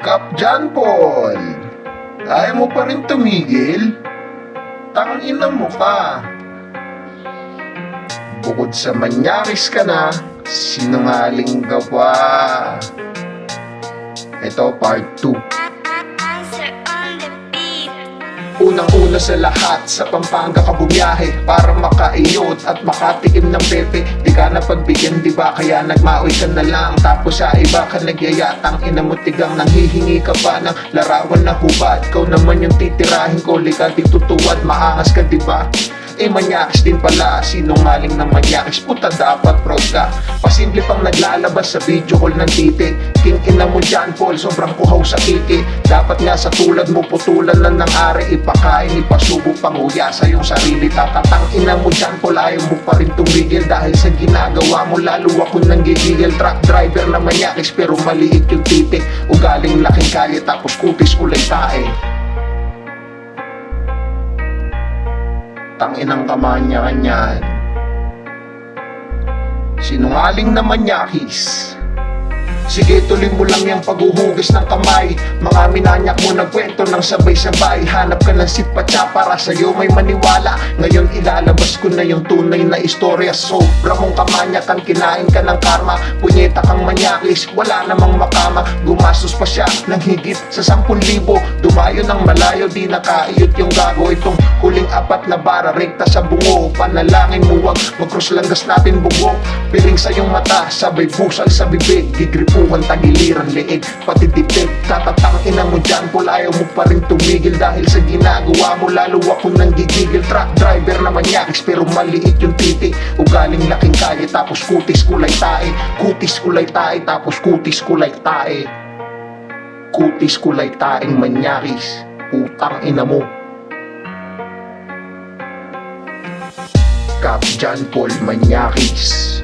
Kap John Paul, ayaw mo pa rin tumigil? Tangina mo ka. Bukod sa manyaris ka na, sinungaling ka pa. Ito part 2. Unang-una sa lahat, sa Pampanga ka bumiyahe Para makaiyot at makatikim ng pepe Di ka na pagbigyan, di ba? Kaya nagmaoy ka na lang Tapos sa iba ka nagyayatang Inamutigang nang hihingi ka pa ng larawan na hubad Ikaw naman yung titirahin ko, lika di tutuwad Maangas ka, di ba? Eh manyakis din pala, sinungaling na manyakis Puta dapat proud ka. Pasimple pang naglalabas sa video call ng titi. King ina mo dyan Paul, sobrang kuhaw sa kiki Dapat nga sa tulad mo putulan na ng ari. Ipakain, ipasubo, panguya sa iyong sarili. Tatatang ina mo dyan Paul, ayaw mo pa rin tumigil Dahil sa ginagawa mo, lalo ako nang gigigil. Truck driver na manyakis pero maliit yung titi. Ugaling laking kalye tapos kutis kulay tae Tanginang kamanya kanyan. Sinungaling na manyakis. Sige, tuloy mo lang yung paghuhugis ng kamay. Mga minanyak mo nagkwento ng sabay-sabay. Hanap ka ng sitpatsa para sa'yo may maniwala. Ngayon ilalabas ko na yung tunay na istorya. Sobra mong kamanyakan, kinain ka ng karma. Punyeta kang manyakis, wala namang makama. Gumastos pa siya ng higit sa 10,000 Dumayo ng malayo, di nakaiyot yung gago. Itong huling apat na bara, rekta sa bungo. Panalangin mo wag, mag-cross langgas natin bugok Piling sa iyong mata, sabay busal sa bibig Gigripuhan, tagiliran, leeg, pati dibdib Tatatang ina mo dyan, Paul, ayaw mo pa rin tumigil Dahil sa ginagawa mo, lalo ako nang gigigil Truck driver na manyakis, pero maliit yung titi. Ugaling laking kalye, tapos kutis kulay tae. Kutis kulay tae, tapos kutis kulay tae. Kutis kulay taeng manyakis Utang ina mo. Cap John Paul Manyakis